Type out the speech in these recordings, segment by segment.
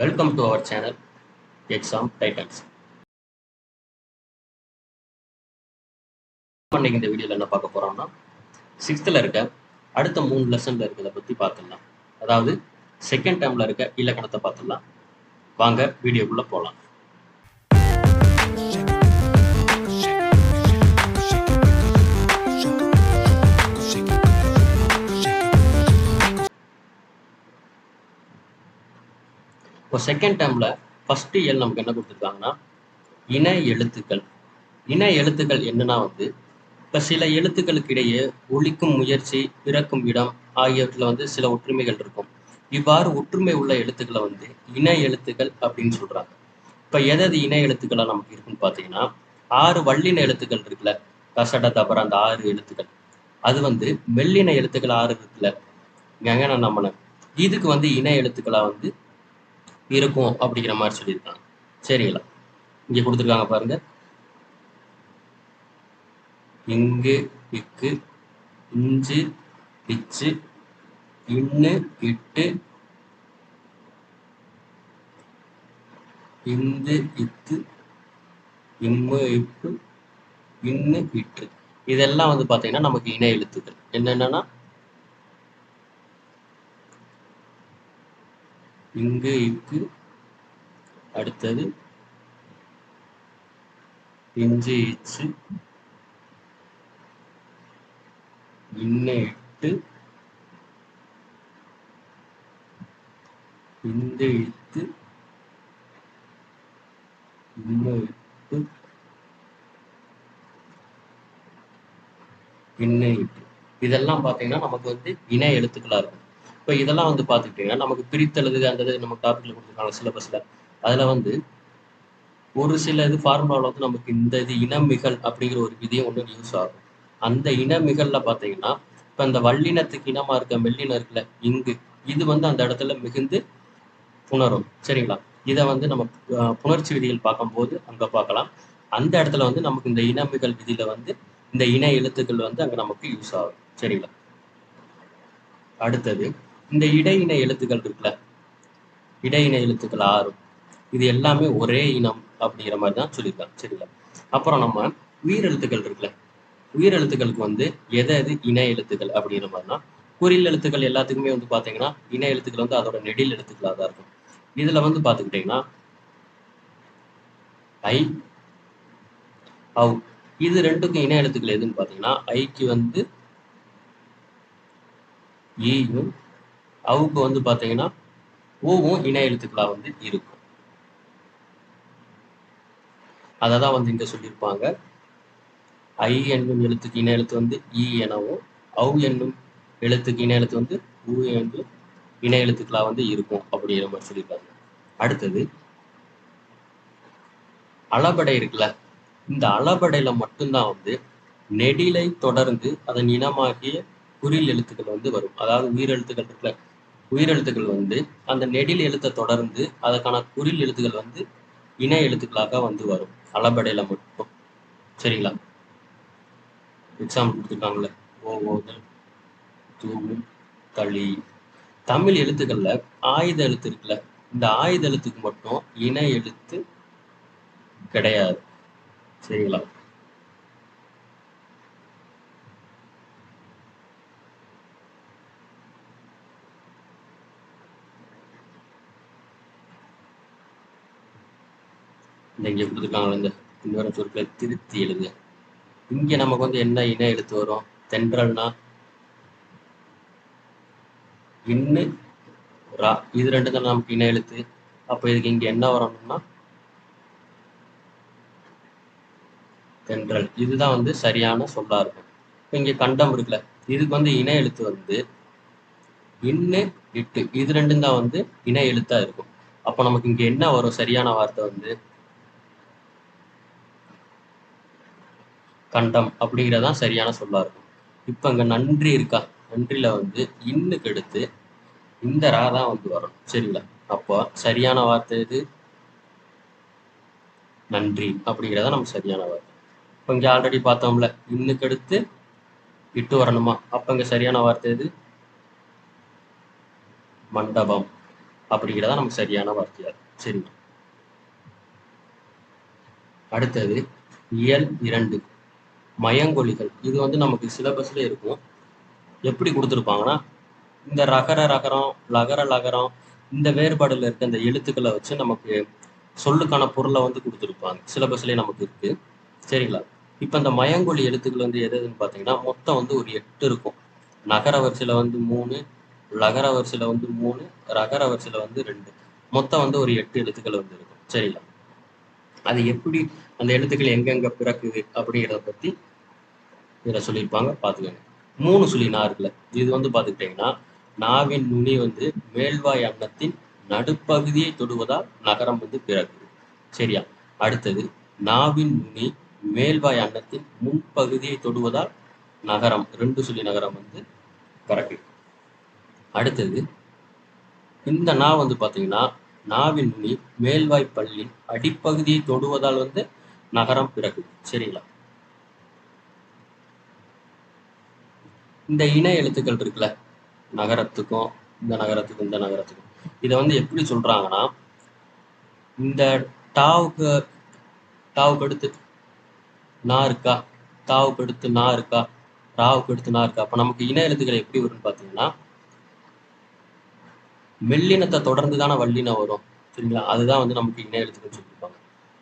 Welcome to our channel exam titans இன்னைக்கு இந்த வீடியோவில் என்ன பார்க்க போறோம்னா சிக்ஸ்த்தில் இருக்க அடுத்த மூணு லெசனில் இருக்கிறத பற்றி பார்த்துடலாம். அதாவது செகண்ட் டைம்ல இருக்க இலக்கணத்தை பார்த்துடலாம். வாங்க வீடியோக்குள்ளே போகலாம் இப்போ செகண்ட் டேர்மில் ஃபஸ்ட்டு இயல் நமக்கு என்ன கொடுத்துருக்காங்கன்னா இன எழுத்துக்கள். இணை எழுத்துக்கள் என்னன்னா வந்து இப்போ சில எழுத்துக்களுக்கு இடையே ஒழிக்கும் முயற்சி பிறக்கும் இடம் ஆகியவற்றில் வந்து சில ஒற்றுமைகள் இருக்கும். இவ்வாறு ஒற்றுமை உள்ள எழுத்துக்களை வந்து இணை எழுத்துக்கள் அப்படின்னு சொல்றாங்க. இப்போ எதாவது இணை எழுத்துக்களா நமக்கு இருக்குன்னு பார்த்தீங்கன்னா ஆறு வள்ளின எழுத்துக்கள் இருக்குல்ல கசட தபர அந்த ஆறு எழுத்துக்கள். அது வந்து மெல்லின எழுத்துக்கள் ஆறு இருக்குல்ல கங்கன நம்மன இதுக்கு வந்து இணை எழுத்துக்களா வந்து இருக்கும் அப்படிங்கிற மாதிரி சொல்லியிருக்காங்க. சரிங்களா? இங்கே கொடுத்துருக்காங்க பாருங்க. இங்கு இக்கு இஞ்சு இச்சு இன்னு இட்டு இந்து இத்து இம்மு இப்பு இன்னு இட்டு இதெல்லாம் வந்து பாத்தீங்கன்னா நமக்கு இணை எழுத்துக்கள் என்னென்னா இங்கு இக்கு அடுத்தது இஞ்சு இச்சு இன்ன இட்டு இந்த இத்து இன்ன இட்டு இன்ன இட்டு. இதெல்லாம் பாத்தீங்கன்னா நமக்கு வந்து இணை எழுத்துக்களா இருக்கும். இப்போ இதெல்லாம் வந்து பார்த்துக்கிட்டிங்கன்னா நமக்கு பிரித்தெழுது அந்த இது நம்ம டாபிக்ல கொடுத்துருக்காங்க சிலபஸ்ல அதில் வந்து ஒரு சில இது ஃபார்முலாவில் வந்து நமக்கு இந்த இது இனமிகள் அப்படிங்கிற ஒரு விதியும் ஒன்று யூஸ் ஆகும். அந்த இனமிகல்ல பார்த்தீங்கன்னா இப்போ இந்த வல்லினத்துக்கு இனமாக இருக்க மெல்லினம் இருக்குல்ல இங்கு இது வந்து அந்த இடத்துல மிகுந்து புணரும் சரிங்களா? இதை வந்து நம்ம புணர்ச்சி விதிகள் பார்க்கும்போது அங்கே பார்க்கலாம். அந்த இடத்துல வந்து நமக்கு இந்த இனமிகள் விதியில வந்து இந்த இன எழுத்துக்கள் வந்து அங்கே நமக்கு யூஸ் ஆகும் சரிங்களா? அடுத்தது இந்த இடையின எழுத்துக்கள் இருக்குல்ல? இடையின எழுத்துக்கள் ஆறும். இது எல்லாமே ஒரே இனம் அப்படிங்கிற மாதிரி தான் சொல்லியிருக்காங்க. சரிங்களா? அப்புறம் நம்ம உயிரெழுத்துக்கள் இருக்குல்ல? உயிரெழுத்துக்களுக்கு வந்து எதை எது இணை எழுத்துக்கள் அப்படிங்கிற மாதிரினா குறில் எழுத்துக்கள் எல்லாத்துக்குமே வந்து பாத்தீங்கன்னா இணை எழுத்துக்கள் வந்து அதோட நெடில் எழுத்துக்களாக தான் இருக்கும். இதுல வந்து பார்த்துக்கிட்டீங்கன்னா ஐ அவு இது ரெண்டுக்கும் இணை எழுத்துக்கள் எதுன்னு பார்த்தீங்கன்னா ஐக்கு வந்து ஈயும் அவுக்கு வந்து பாத்தீங்கன்னா ஊவும் இணை எழுத்துக்களா வந்து இருக்கும். அதை தான் வந்து இங்க சொல்லியிருப்பாங்க. ஐ என்னும் எழுத்துக்கு இணை எழுத்து வந்து ஈ எனவும் அவு என்னும் எழுத்துக்கு இணை எழுத்து வந்து ஊ என்று இணை எழுத்துக்களா வந்து இருக்கும் அப்படிங்கிற மாதிரி சொல்லியிருக்காங்க. அடுத்தது அளபடை இருக்குல்ல? இந்த அளபடையில மட்டும்தான் வந்து நெடிலை தொடர்ந்து அதன் இனமாகிய குறில் எழுத்துக்கள் வந்து வரும். அதாவது உயிரெழுத்துக்கள் இருக்குல்ல? உயிரெழுத்துக்கள் வந்து அந்த நெடில் எழுத்தை தொடர்ந்து அதற்கான குறில் எழுத்துக்கள் வந்து இணை எழுத்துக்களாக வந்து வரும். அளபடையில மட்டும். சரிங்களா? எக்ஸாம் கொடுத்துருக்காங்களே ஓவோதல் ஓதல் தூவும் களி தமிழ் எழுத்துக்கள்ல ஆயுத எழுத்து இருக்குல்ல இந்த ஆயுத எழுத்துக்கு மட்டும் இணை எழுத்து கிடையாது. சரிங்களா? இந்த இங்க கொடுத்துருக்காங்களே இந்த இன்னொரு சொற்களை திருத்தி எழுது. இங்க நமக்கு வந்து என்ன இன எழுத்து வரும்? தென்றல்னா இன்னு ரா. இது ரெண்டு தான் நமக்கு இன எழுத்து. அப்ப இதுக்கு இங்க என்ன வரணும்னா தென்றல். இதுதான் வந்து சரியான சொல்லா இருக்கும். இப்ப இங்க கண்டம் இருக்குல்ல இதுக்கு வந்து இன எழுத்து வந்து இன்னு இட்டு. இது ரெண்டும் தான் வந்து இன எழுத்தா இருக்கும். அப்ப நமக்கு இங்க என்ன வரும்? சரியான வார்த்தை வந்து கண்டம் அப்படிங்கிறதான் சரியான சொல்லா இருக்கும். இப்ப இங்க நன்றி இருக்கா? நன்றியில வந்து இன்னுக்கு எடுத்து இந்த ரா தான் வந்து வரணும். சரிங்களா? அப்போ சரியான வார்த்தை இது நன்றி அப்படிங்கிறத நம்ம சரியான வார்த்தை. இப்போ இங்கே ஆல்ரெடி பார்த்தோம்ல இன்னுக்கு அடுத்து இட்டு வரணுமா? அப்ப இங்க சரியான வார்த்தை இது மண்டபம் அப்படிங்கிறதா நமக்கு சரியான வார்த்தையா சரிங்களா? அடுத்தது இயல் இரண்டு. மயங்கொலிகள். இது வந்து நமக்கு சிலபஸ்ல இருக்கும். எப்படி கொடுத்துருப்பாங்கன்னா இந்த ரகர ரகரம் லகர லகரம் இந்த வேறுபாடுல இருக்க இந்த எழுத்துக்களை வச்சு நமக்கு சொல்லுக்கான பொருளை வந்து கொடுத்துருப்பாங்க. சிலபஸ்லேயே நமக்கு இருக்கு. சரிங்களா? இப்போ இந்த மயங்கொழி எழுத்துக்கள் வந்து எது எதுன்னு பார்த்தீங்கன்னா மொத்தம் வந்து ஒரு எட்டு இருக்கும். நகர வரிசையில் வந்து மூணு லகர வரிசையில் வந்து மூணு ரகர வரிசையில் வந்து ரெண்டு. மொத்தம் வந்து ஒரு எட்டு எழுத்துக்கள் வந்து இருக்கும். சரிங்களா? அது எப்படி அந்த எழுத்துக்கள் எங்கெங்க பிறக்குது அப்படிங்கிறத பத்தி இதில் சொல்லியிருப்பாங்க பார்த்துக்கோங்க. மூணு சொல்லி நா இது வந்து பார்த்துக்கிட்டிங்கன்னா நாவின் நுனி வந்து மேல்வாய் அன்னத்தின் நடுப்பகுதியை தொடுவதால் நகரம் வந்து பிறக்குது. சரியா? அடுத்தது நாவின் நுனி மேல்வாய் அன்னத்தின் முன்பகுதியை தொடுவதால் நகரம் ரெண்டு சொல்லி நகரம் வந்து பிறக்குது. அடுத்தது இந்த நா வந்து பார்த்தீங்கன்னா நாவின் நுனி மேல்வாய் பல்லின் அடிப்பகுதியை தொடுவதால் வந்து நகரம் பிறகு. சரிங்களா? இந்த இணை எழுத்துக்கள் இருக்குல்ல நகரத்துக்கும் இந்த நகரத்துக்கும் இந்த நகரத்துக்கும். இதை வந்து எப்படி சொல்றாங்கன்னா இந்த டாவுக்கு டாவுக்கு அடுத்து நா இருக்கா? தாவுக்கு அடுத்து நா இருக்கா? ராவுக்கு அடுத்து நா இருக்கா? அப்ப நமக்கு இன எழுத்துக்கள் எப்படி வரும்னு பார்த்தீங்கன்னா மெல்லினத்தை தொடர்ந்து தானே வல்லினம் வரும். சரிங்களா? அதுதான் வந்து நமக்கு இன எழுத்துக்கள் சொல்லியிருப்பாங்க.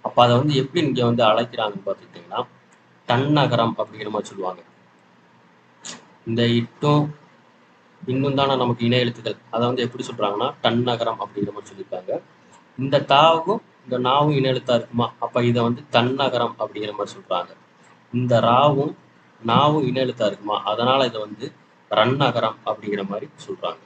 அப்ப அதை வந்து எப்படி இங்க வந்து அழைக்கிறாங்கன்னு பார்த்துக்கிட்டிங்கன்னா தன்னகரம் அப்படிங்கிற மாதிரி சொல்லுவாங்க. இந்த இட்டும் இன்னும் தானே நமக்கு இணை எழுத்துக்கள். அதை வந்து எப்படி சொல்றாங்கன்னா தன்னகரம் அப்படிங்கிற மாதிரி சொல்லியிருக்காங்க. இந்த தாவும் இந்த நாவும் இணை எழுத்தா இருக்குமா? அப்ப இதை வந்து தன்னகரம் அப்படிங்கிற மாதிரி சொல்றாங்க. இந்த ராவும் நாவும் இணை எழுத்தா இருக்குமா? அதனால இதை வந்து ரன்னகரம் அப்படிங்கிற மாதிரி சொல்றாங்க.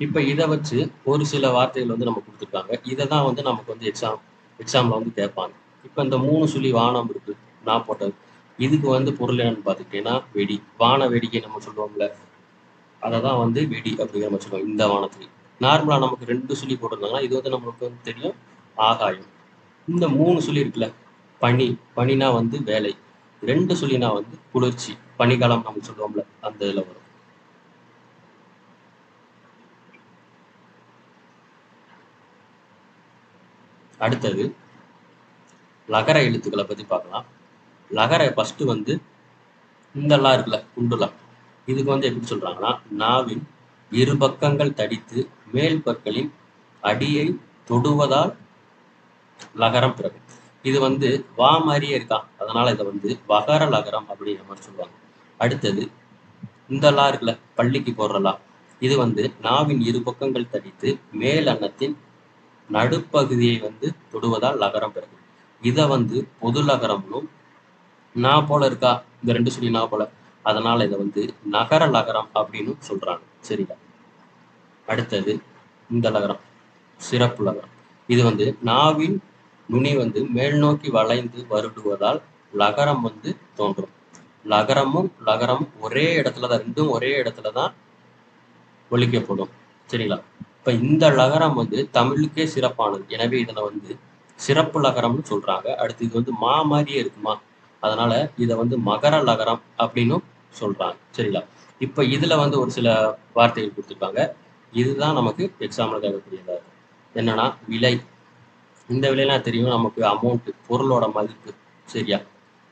இப்போ இதை வச்சு ஒரு சில வார்த்தைகள் வந்து நம்ம கொடுத்துருக்காங்க. இதை தான் வந்து நமக்கு வந்து எக்ஸாம் எக்ஸாமில் வந்து கேட்பாங்க இப்போ இந்த மூணு சுழி வானம் இருக்கு நான் போட்டது. இதுக்கு வந்து பொருள் என்னன்னு பார்த்துக்கிட்டீங்கன்னா வெடி. வான வேடிக்கை நம்ம சொல்லுவோம்ல அதை தான் வந்து வெடி அப்படிங்கிற மாதிரி சொல்லுவோம் இந்த வானத்துக்கு நார்மலாக நமக்கு ரெண்டு சுழி போட்டிருந்தாங்கன்னா இது வந்து நம்மளுக்கு வந்து தெரியும் ஆகாயம். இந்த மூணு சுழி இருக்குல்ல பனி. பனினா வந்து வேலை. ரெண்டு சுழினா வந்து குளிர்ச்சி. பனிக்காலம் நம்ம சொல்லுவோம்ல அந்த இதில் வரும். அடுத்தது லகர எழுத்துக்களை பத்தி பார்க்கலாம். லகர ஃபர்ஸ்ட் வந்து இந்த இருக்குல்ல குண்டுலா. இதுக்கு வந்து எப்படி சொல்றாங்கன்னா நாவின் இரு பக்கங்கள் தடித்து மேல் பற்களின் அடியை தொடுவதால் லகரம் பிறகு. இது வந்து வா மாதிரியே இருக்கான் அதனால இதை வந்து வகர லகரம் அப்படிங்கிற மாதிரி சொல்லுவாங்க அடுத்தது இந்த இருக்குல்ல பள்ளிக்கு போடுறலாம் இது வந்து நாவின் இரு பக்கங்கள் தடித்து மேல் அன்னத்தின் நடுப்பகுதியை வந்து தொடுவதால் லகரம் பிறகு இதை வந்து பொது லகரம்னும் நா போல இருக்கா? இந்த ரெண்டு சொல்லி நா போல. அதனால இதை வந்து நகர லகரம் அப்படின்னு சொல்றாங்க. சரியா? அடுத்தது இந்த லகரம் சிறப்பு லகரம் இது வந்து நாவின் நுனி வந்து மேல் நோக்கி வளைந்து வருடுவதால் லகரம் வந்து தோன்றும். லகரமும் லகரமும் ஒரே இடத்துல தான் ரெண்டும் ஒரே இடத்துல தான் ஒழிக்கப்படும். சரிங்களா? இப்ப இந்த லகரம் வந்து தமிழுக்கே சிறப்பானது. எனவே இதனை வந்து சிறப்பு லகரம்னு சொல்றாங்க. அடுத்து இது வந்து மா மாதிரியே இருக்குமா? அதனால இதை வந்து மகர லகரம் அப்படின்னும் சொல்றாங்க. சரிங்களா? இப்ப இதுல வந்து ஒரு சில வார்த்தைகள் கொடுத்துருக்காங்க. இதுதான் நமக்கு எக்ஸாம்ல கேட்கக்கூடியதா இருக்கும் என்னன்னா விலை. இந்த விலைலாம் தெரியும். நமக்கு அமௌண்ட் பொருளோட மதிப்பு. சரியா?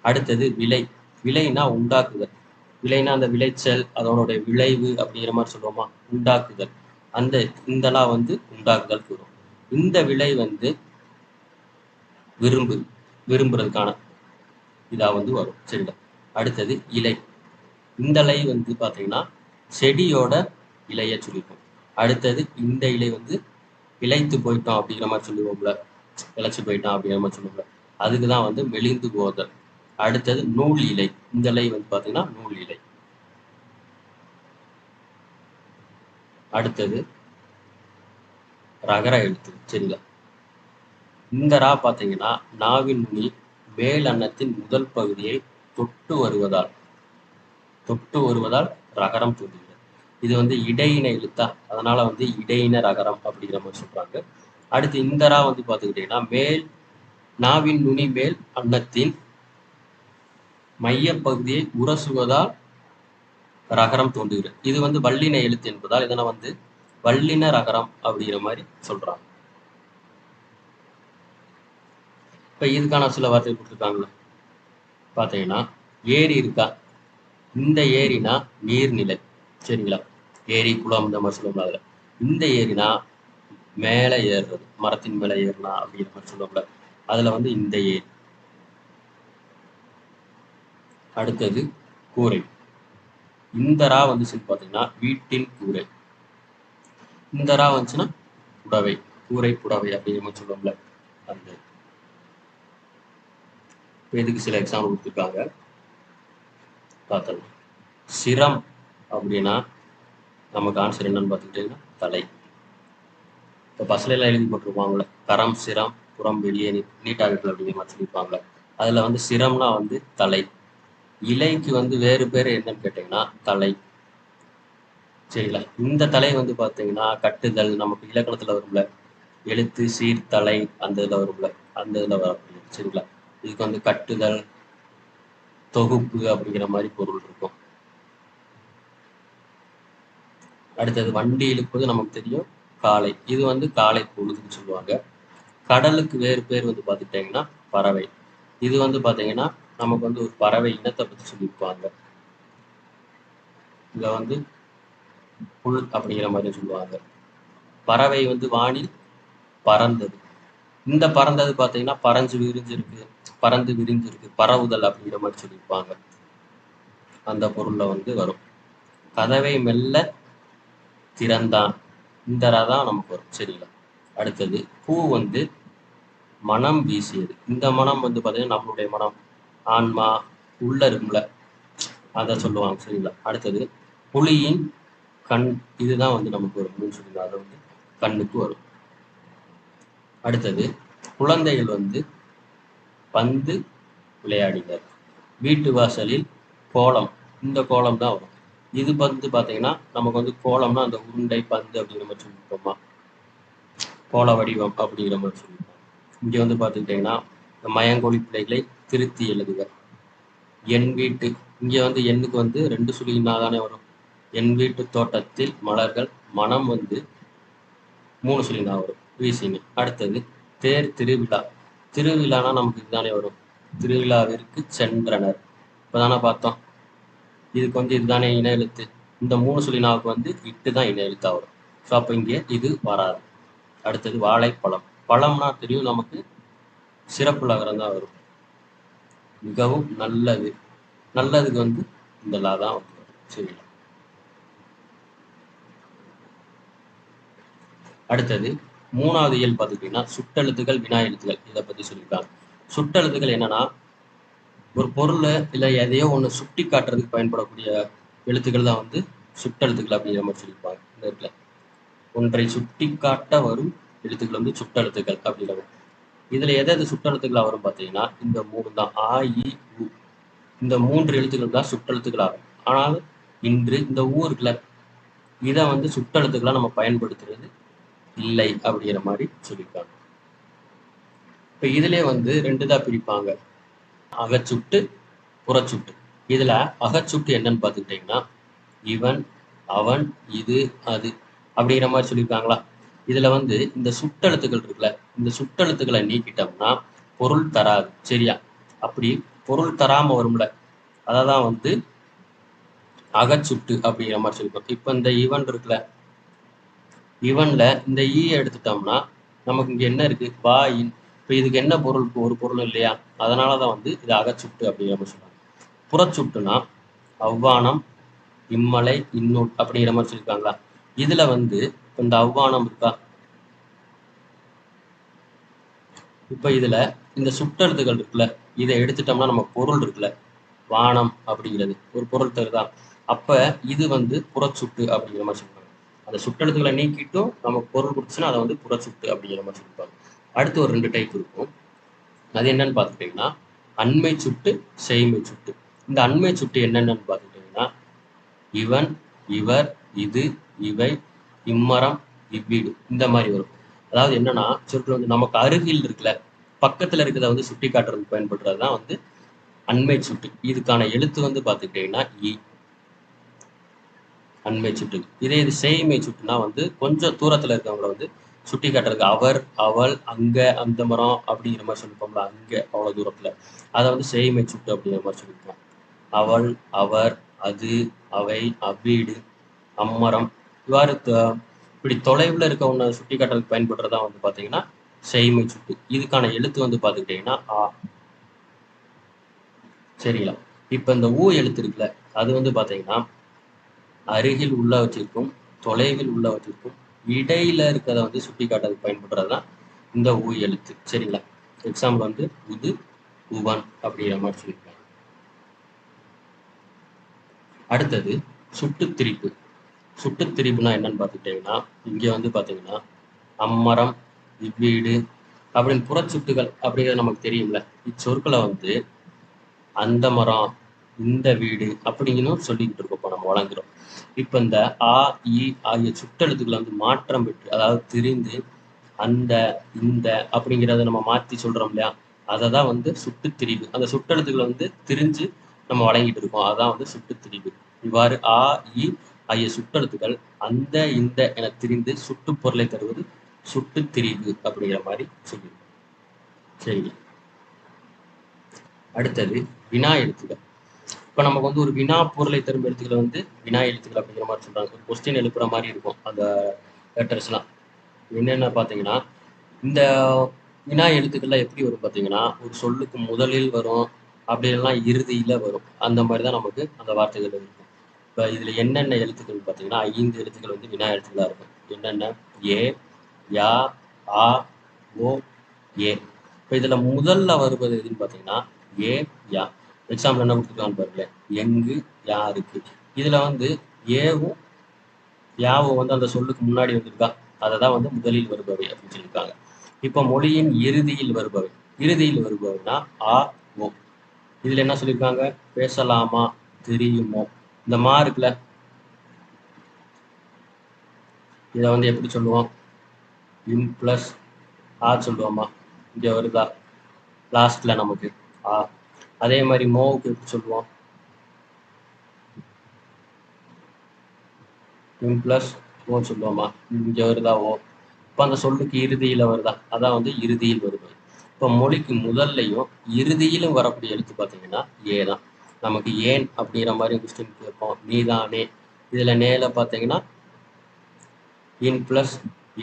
அடுத்தது விலை. விலைனா உண்டாக்குதல். விலைனா அந்த விளைச்சல் அதனுடைய விளைவு அப்படிங்கிற மாதிரி சொல்லுவோமா? உண்டாக்குதல். அந்த இந்தலாம் வந்து உண்டாக்குதல் கூறும். இந்த விலை வந்து விரும்பு விரும்புறதுக்கான இதா வந்து வரும். சரிங்களா? அடுத்தது இலை. இந்த இலை வந்து பாத்தீங்கன்னா செடியோட இலையை சொல்லிப்போம் அடுத்தது இந்த இலை வந்து இழைத்து போயிட்டோம் அப்படிங்கிற மாதிரி சொல்லுவோம்ல இழைச்சி போயிட்டோம் அப்படிங்கிற மாதிரி சொல்லுவோம்ல அதுக்கு தான் வந்து மெலிந்து போதல். அடுத்தது நூல் இலை. இந்த இலை வந்து பாத்தீங்கன்னா நூல் இலை. அடுத்தது ரகர எழுத்து சரிங்களா இந்த ரா பார்த்தீங்கன்னா நாவின் நுனி மேல் அன்னத்தின் முதல் பகுதியை தொட்டு வருவதால் தொட்டு வருவதால் ரகரம் தோன்றுகிறது. இது வந்து இடையின எழுத்தா? அதனால வந்து இடையின ரகரம் அப்படிங்கிற மாதிரி சொல்றாங்க. அடுத்து இந்த ரா வந்து பார்த்துக்கிட்டீங்கன்னா மேல் நாவின் நுனி மேல் அன்னத்தின் மைய பகுதியை உரசுவதால் ரகரம் தோன்றுகிறது இது வந்து வல்லின எழுத்து என்பதால் இதனை வந்து வல்லின ரகரம் அப்படிங்கிற மாதிரி சொல்றாங்க. இப்ப இதுக்கான சில வார்த்தை கொடுத்துருக்காங்களே பார்த்தீங்கன்னா ஏரி இருக்கா? இந்த ஏரினா நீர்நிலை. சரிங்களா? ஏரி குளம் இந்த மாதிரி சொல்லுவோம்ல அதுல. இந்த ஏரினா மேலே ஏறுறது மரத்தின் மேலே ஏறலாம் அப்படிங்கிற மாதிரி சொல்லுவோம்ல. அதுல வந்து இந்த ஏரி. அடுத்தது கூரை. இந்த ரா வந்துச்சுன்னு பார்த்தீங்கன்னா வீட்டின் கூரை. இந்த ரா வந்துச்சுன்னா புடவை கூரை புடவை அப்படின்னு சொல்லுவோம்ல அந்த இதுக்கு சில எக்ஸாம்பிள் கொடுத்துருக்காங்க. பார்த்தோம் சிரம் அப்படின்னா நமக்கு ஆன்சர் என்னன்னு பார்த்துக்கிட்டீங்கன்னா தலை. இப்போ பஸ்ல எல்லாம் எழுதி போட்டிருப்பாங்களே கரம் சிரம் புறம் வெளியே நீ- நீட்டா இருக்கு அப்படிங்கிற மாதிரி சொல்லியிருப்பாங்க அதுல வந்து சிரம்னா வந்து தலை. இலைக்கு வந்து வேறு பேர் என்னன்னு கேட்டீங்கன்னா தலை. சரிங்களா? இந்த தலை வந்து பார்த்தீங்கன்னா கட்டுதல் நமக்கு இலக்கணத்தில் வரும்ல. எழுத்து சீர்தலை அந்த இதுல வரும்ல. அந்த இதுல வரும் சரிங்களா? இதுக்கு வந்து கட்டுதல் தொகுப்பு அப்படிங்கிற மாதிரி பொருள் இருக்கும். அடுத்தது வண்டி இழுப்பது நமக்கு தெரியும். காலை. இது வந்து காலை பொழுதுன்னு சொல்லுவாங்க. கடலுக்கு வேறு பேர் வந்து பார்த்துக்கிட்டிங்கன்னா பறவை. இது வந்து பார்த்தீங்கன்னா நமக்கு வந்து ஒரு பறவை இனத்தை பற்றி சொல்லியிருப்பாங்க. இதை வந்து புல் அப்படிங்கிற மாதிரி சொல்லுவாங்க. பறவை வந்து வானில் பறந்தது. இந்த பறந்தது பார்த்தீங்கன்னா பறஞ்சு விரிஞ்சிருக்கு பறந்து விரிஞ்சிருக்கு பரவுதல் அப்படிங்கிற மாதிரி சொல்லியிருப்பாங்க. அந்த பொருள்ல வந்து வரும். கதவை மெல்ல திறந்தான். இந்த ரா தான் நமக்கு வரும். சரிங்களா? அடுத்தது பூ வந்து மனம் வீசியது. இந்த மனம் வந்து பார்த்தீங்கன்னா நம்மளுடைய மனம். ஆன்மா உள்ள இருக்கும்ல. அதை சொல்லுவாங்க சரிங்களா? அடுத்தது புலியின் கண் இதுதான் வந்து நமக்கு வரும்னு சொல்லுங்க அதை வந்து கண்ணுக்கு வரும். அடுத்தது குழந்தைகள் வந்து பந்து விளையாடினர். வீட்டு வாசலில் கோலம் இந்த கோலம் தான் வரும். இது வந்து பார்த்தீங்கன்னா நமக்கு வந்து கோலம்னா அந்த உருண்டை பந்து அப்படிங்கிற மாதிரி சொல்லியிருப்போமா கோல வடிவம் அப்படிங்கிற மாதிரி சொல்லியிருப்போம் இங்கே வந்து பார்த்துக்கிட்டிங்கன்னா இந்த மயங்கொழி பிள்ளைகளை திருத்தி எழுதுக என் வீட்டு இங்கே வந்து எண்ணுக்கு வந்து ரெண்டு சுழினா தானே வரும். என் வீட்டு தோட்டத்தில் மலர்கள் மனம் வந்து மூணு சுழினா வரும். வீசிங்க அடுத்தது தேர் திருவிழா. திருவிழானா நமக்கு இதுதானே வரும். திருவிழாவிற்கு சென்றனர். இப்போதானே பார்த்தோம். இதுக்கு வந்து இதுதானே இன எழுத்து. இந்த மூணு சுழினாவுக்கு வந்து இட்டு தான் இன எழுத்தா வரும். ஸோ அப்போ இங்கே இது வராது. அடுத்தது வாழைப்பழம். பழம்னா தெரியும் நமக்கு. சிறப்பு நகரம் தான் வரும். மிகவும் நல்லது. நல்லதுக்கு வந்து இந்த லா தான் வந்து சரிங்களா அடுத்தது மூணாவது இயல் பார்த்துக்கிட்டீங்கன்னா சுட்டெழுத்துக்கள் வினா எழுத்துக்கள். இதை பத்தி சொல்லியிருக்காங்க. சுட்டெழுத்துக்கள் என்னன்னா ஒரு பொருளை இல்லை எதையோ ஒன்று சுட்டி காட்டுறதுக்கு பயன்படக்கூடிய எழுத்துக்கள் தான் வந்து சுட்டெழுத்துக்கள் அப்படிங்கிற மாதிரி சொல்லியிருப்பாங்க. இந்த இடத்துல. ஒன்றை சுட்டி காட்ட வரும் எழுத்துக்கள் வந்து சுட்டெழுத்துக்கள் அப்படிங்கிற இதுல எதை எது சுட்டெழுத்துக்களா வரும் பார்த்தீங்கன்னா இந்த மூணு தான் ஆ இ உ. இந்த மூன்று எழுத்துக்கள் தான் சுட்டெழுத்துக்கள் வரும். ஆனால் இன்று இந்த ஊ இருக்குல்ல இதை வந்து சுட்டெழுத்துக்களா நம்ம பயன்படுத்துறது இல்லை அப்படிங்கிற மாதிரி சொல்லியிருக்காங்க. இப்ப இதுலயே வந்து ரெண்டு தான் பிரிப்பாங்க. அகச்சுட்டு புறச்சுட்டு. இதுல அகச்சுட்டு என்னன்னு பார்த்துக்கிட்டீங்கன்னா இவன் அவன் இது அது அப்படிங்கிற மாதிரி சொல்லியிருக்காங்களா? இதுல வந்து இந்த சுட்டெழுத்துக்கள் இருக்குல்ல இந்த சுட்டெழுத்துக்களை நீக்கிட்டோம்னா பொருள் தராது சரியா? அப்படி பொருள் தராம வரும்ல அததான் வந்து அகச்சுட்டு அப்படிங்கிற மாதிரி சொல்லிப்போம். இப்ப இந்த ஈவன் இருக்குல்ல இவன்ல இந்த e ஈ எடுத்துட்டோம்னா நமக்கு இங்க என்ன இருக்கு? வா இன் இப்ப இதுக்கு என்ன பொருள் ஒரு பொருள் இல்லையா? அதனாலதான் வந்து இது அகச்சுட்டு அப்படிங்கிற மாதிரி சொல்றாங்க. புறச்சுட்டுனா அவ்வானம் இம்மலை இன்னூல் அப்படிங்கிற மாதிரி சொல்லியிருக்காங்களா? இதுல வந்து இந்த அவ்வானம் இருக்கா? இப்ப இதுல இந்த சுட்டெழுத்துகள் இருக்குல்ல இதை எடுத்துட்டோம்னா நம்ம பொருள் இருக்குல்ல வானம் அப்படிங்கிறது. ஒரு பொருள் தருதான். அப்ப இது வந்து புறச்சுட்டு அப்படிங்கிற மாதிரி சொல்லுவாங்க. அந்த சுட்டெழுத்துக்களை நீக்கிட்டும் நமக்கு பொருள் கொடுத்துச்சுன்னா அதை வந்து புறச்சுட்டு அப்படிங்கிற மாதிரி சொல்லுவாங்க. அடுத்து ஒரு ரெண்டு டைப் இருக்கும். அது என்னன்னு பார்த்துக்கிட்டிங்கன்னா அண்மை சுட்டு செய்மை சுட்டு. இந்த அண்மை சுட்டு என்னென்னு பார்த்துக்கிட்டிங்கன்னா இவன் இவர் இது இவை இம்மரம் இவ்வீடு. இந்த மாதிரி வரும். அதாவது என்னன்னா சுற்று வந்து நமக்கு அருகில் இருக்குல்ல பக்கத்துல இருக்கிறத வந்து சுட்டி காட்டுறதுக்கு பயன்படுறது தான் வந்து அண்மை சுட்டு. இதுக்கான எழுத்து வந்து பார்த்துக்கிட்டீங்கன்னா இ. அண்மை சுட்டு. இதே இது சேய்மை சுட்டுனா வந்து கொஞ்சம் தூரத்துல இருக்கவங்கள வந்து சுட்டி காட்டுறதுக்கு அவர் அவள் அங்க அந்த மரம் அப்படிங்கிற மாதிரி சொல்லிருப்போம்ல அங்க அவ்வளவு தூரத்துல. அதை வந்து சேய்மை சுட்டு அப்படிங்கிற மாதிரி சொல்லியிருப்போம் அவள் அவர் அது அவை அவ்வீடு அம்மரம் இவ்வாறு இப்படி தொலைவில் இருக்க ஒன்றை சுட்டி காட்டுறதுக்கு பயன்படுறதா வந்து பார்த்தீங்கன்னா செய்மை சுட்டு. இதுக்கான எழுத்து வந்து பார்த்துக்கிட்டிங்கன்னா ஆ. சரிங்களா? இப்போ இந்த ஊ எழுத்து இருக்குல்ல அது வந்து பார்த்தீங்கன்னா அருகில் உள்ளவற்றிற்கும் தொலைவில் உள்ளவற்றிற்கும் இடையில இருக்கிறத வந்து சுட்டி காட்டுறதுக்கு பயன்படுறது தான் இந்த ஊ எழுத்து. சரிங்களா? எக்ஸாம்பிள் வந்து உது உவன் அப்படிங்கிற மாதிரி சொல்லியிருக்காங்க. அடுத்தது சுட்டு திரிப்பு. சுட்டுத் திரிப்புனா என்னன்னு பார்த்துக்கிட்டிங்கன்னா இங்கே வந்து பார்த்தீங்கன்னா அம்மரம் இவ்வீடு அப்படின்னு புறச்சுட்டுகள் அப்படிங்கிறது நமக்கு தெரியும்ல. இச்சொற்களை வந்து அந்த மரம் இந்த வீடு அப்படிங்கன்னு சொல்லிக்கிட்டு இருக்கோம் இப்போ நம்ம வழங்குறோம். இப்போ இந்த ஆ இ ஆகிய சுட்டெழுத்துக்களை வந்து மாற்றம் பெற்று அதாவது திரிந்து அந்த இந்த அப்படிங்கிறத நம்ம மாற்றி சொல்றோம் இல்லையா? அதை தான் வந்து சுட்டு திரிவு அந்த சுட்டெழுத்துக்களை வந்து திரிஞ்சு நம்ம வழங்கிட்டு இருக்கோம். அதான் வந்து சுட்டு திரிவு இவ்வாறு ஆ இ ஆகிய சுட்டெழுத்துக்கள் அந்த இந்த என திரிந்து சுட்டு பொருளை தருவது சுட்டு திரிவு அப்படிங்கிற மாதிரி சொல்லியிருக்கோம் சரிங்க அடுத்தது வினா எழுத்துக்கள். இப்போ நமக்கு வந்து ஒரு வினா பொருளை தரும் எழுத்துக்களை வந்து வினா எழுத்துக்கள் அப்படிங்கிற மாதிரி சொல்றாங்க. ஒரு கொஸ்டின் எழுப்புற மாதிரி இருக்கும் அந்த லெட்டர்ஸ்லாம் என்னென்ன பார்த்தீங்கன்னா இந்த வினா எழுத்துக்கள்லாம் எப்படி வரும் பார்த்தீங்கன்னா ஒரு சொல்லுக்கு முதலில் வரும் அப்படி இறுதியில் வரும். அந்த மாதிரி தான் நமக்கு அந்த வார்த்தைகள் இருக்கும் இப்போ இதில் என்னென்ன எழுத்துக்கள் பார்த்தீங்கன்னா ஐந்து எழுத்துக்கள் வந்து வினா எழுத்துக்களாக இருக்கும். என்னென்ன? ஏ யா ஆ ஓ ஏ. இப்போ இதில் முதல்ல வருவது எதுன்னு பார்த்தீங்கன்னா ஏ யா. எக்ஸாம்பிள் என்ன கொடுத்துருக்கான்னு பாருங்களேன் எங்கு யாருக்கு. இதில் வந்து ஏவும் யாவும் வந்து அந்த சொல்லுக்கு முன்னாடி வந்திருக்கா. அதை தான் வந்து முதலில் வருபவை அப்படின்னு சொல்லியிருக்காங்க. இப்போ மொழியின் இறுதியில் வருபவை. இறுதியில் வருபவைனா ஆ ஓ. இதில் என்ன சொல்லியிருக்காங்க? பேசலாமா? தெரியுமோ? இந்த மா இருக்குல்ல இதை வந்து எப்படி சொல்லுவோம்? இன் பிளஸ் ஆ சொல்லுவோமா? இங்க வருதா? லாஸ்ட்ல நமக்கு ஆ அதே மாதிரி மோவுக்கு எப்படி சொல்லுவோம்? இன் பிளஸ் ஓ சொல்லுவோமா? இங்க வருதா ஓ இப்போ அந்த சொல்லுக்கு இறுதியில வருதா? அதான் வந்து இறுதியில் வருது. இப்போ மொழிக்கு முதல்லையும் இறுதியிலும் வரக்கூடிய எழுத்து பார்த்தீங்கன்னா ஏ தான். நமக்கு ஏன் அப்படிங்கிற மாதிரி கொஸ்டின் கேட்போம். நீதானே. இதுல நேல பார்த்தீங்கன்னா இன் ப்ளஸ்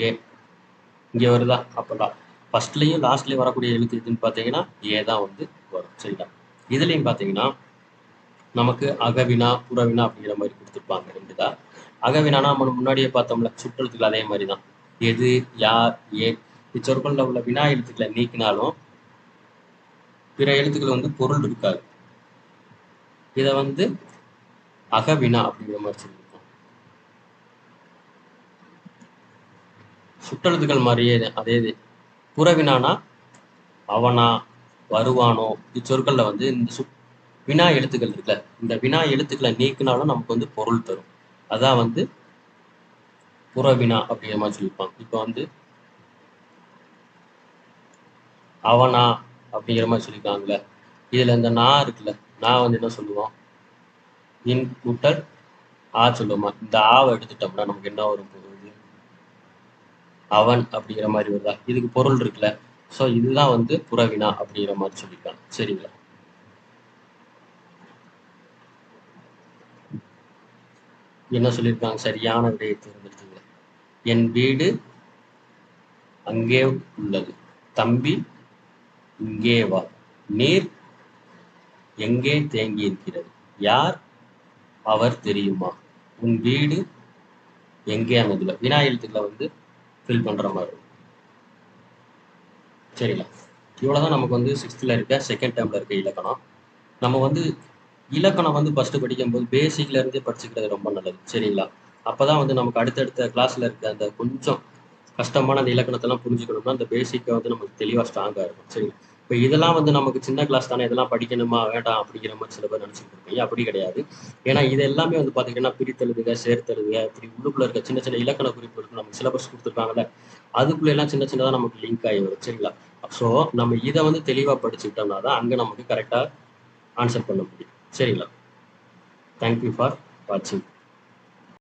ஏ இங்கே வருதா? அப்பதான். ஃபஸ்ட்லேயும் லாஸ்ட்லயும் வரக்கூடிய எழுத்து இதுன்னு பார்த்தீங்கன்னா ஏ தான் வந்து வரும். சரிங்களா? இதுலயும் பார்த்தீங்கன்னா நமக்கு அகவினா புறவினா அப்படிங்கிற மாதிரி கொடுத்துருப்பாங்க. ரெண்டு தான். அகவினானா நம்ம முன்னாடியே பார்த்தோம்ல சுற்றெழுத்துக்கள் அதே மாதிரி தான். எது யார் ஏன் இச்சொற்களில் உள்ள வினா எழுத்துக்களை நீக்கினாலும் பிற எழுத்துக்கள் வந்து பொருள் இருக்காது. இதை வந்து அகவினா அப்படிங்கிற மாதிரி சொல்லியிருக்கோம். சுற்றெழுத்துக்கள் மாதிரியே அதே இது. புறவினானா அவனா வருவானோ இச்சொற்கள்ல வந்து இந்த சு வினா எழுத்துக்கள் இருக்குல்ல இந்த வினா எழுத்துக்களை நீக்கினாலும் நமக்கு வந்து பொருள் தரும். அதான் வந்து புறவினா அப்படிங்கிற மாதிரி சொல்லியிருப்பாங்க. இப்போ வந்து அவனா அப்படிங்கிற மாதிரி சொல்லியிருக்காங்கல்ல இதுல இந்த நா இருக்குல்ல நான் வந்து என்ன சொல்லுவோம்? இன் கூட்டல் ஆ சொல்லுவோமா? இந்த ஆவை எடுத்துட்டோம்னா நமக்கு என்ன வரும் போகுது அவன் அப்படிங்கிற மாதிரி வருதா? இதுக்கு பொருள் இருக்குல்ல. ஸோ இதுதான் வந்து புறவினா அப்படிங்கிற மாதிரி சொல்லியிருக்காங்க. சரிங்களா? என்ன சொல்லியிருக்காங்க? சரியான விடையை தேர்ந்தெடுத்துங்க. என் வீடு அங்கே உள்ளது. தம்பி இங்கே வா. நீர் எங்கே தேங்கி இருக்கிறது யார்? அவர் தெரியுமா? உன் வீடு எங்கே அமைந்துள்ள? வினா எழுத்துக்களை வந்து ஃபில் பண்ற மாதிரி இருக்கும். சரிங்களா? இவ்வளவுதான் நமக்கு வந்து சிக்ஸ்த்தில் இருக்க செகண்ட் டேர்ம்ல இருக்க இலக்கணம். நம்ம வந்து இலக்கணம் வந்து ஃபஸ்ட்டு படிக்கும்போது பேசிக்ல இருந்தே படிச்சுக்கிறது ரொம்ப நல்லது. சரிங்களா? அப்பதான் வந்து நமக்கு அடுத்தடுத்த கிளாஸ்ல இருக்க அந்த கொஞ்சம் கஷ்டமான அந்த இலக்கணத்தெல்லாம் புரிஞ்சுக்கணும்னா அந்த பேசிக்கை வந்து நமக்கு தெளிவா ஸ்ட்ராங்காக இருக்கும். சரிங்களா? இப்போ இதெல்லாம் வந்து நமக்கு சின்ன கிளாஸ் தானே இதெல்லாம் படிக்கணுமா வேண்டாம் அப்படிங்கிற மாதிரி சில பேர் நினச்சிட்டு இருப்பீங்க. அப்படி கிடையாது. ஏன்னா இது எல்லாமே வந்து பார்த்தீங்கன்னா பிரித்தெழுதுக சேர்த்தெழுதுக இப்படி உள்ளுக்குள்ள இருக்க சின்ன சின்ன இலக்கண குறிப்புகளுக்கு நம்ம நமக்கு சிலபஸ் கொடுத்துருக்காங்கல்ல அதுக்குள்ள எல்லாம் சின்ன சின்னதாக நமக்கு லிங்க் ஆகி வரும். சரிங்களா? ஸோ நம்ம இதை வந்து தெளிவாக படிச்சுக்கிட்டோம்னா தான் அங்கே நமக்கு கரெக்டாக ஆன்சர் பண்ண முடியும். சரிங்களா? தேங்க்யூ ஃபார் வாட்சிங்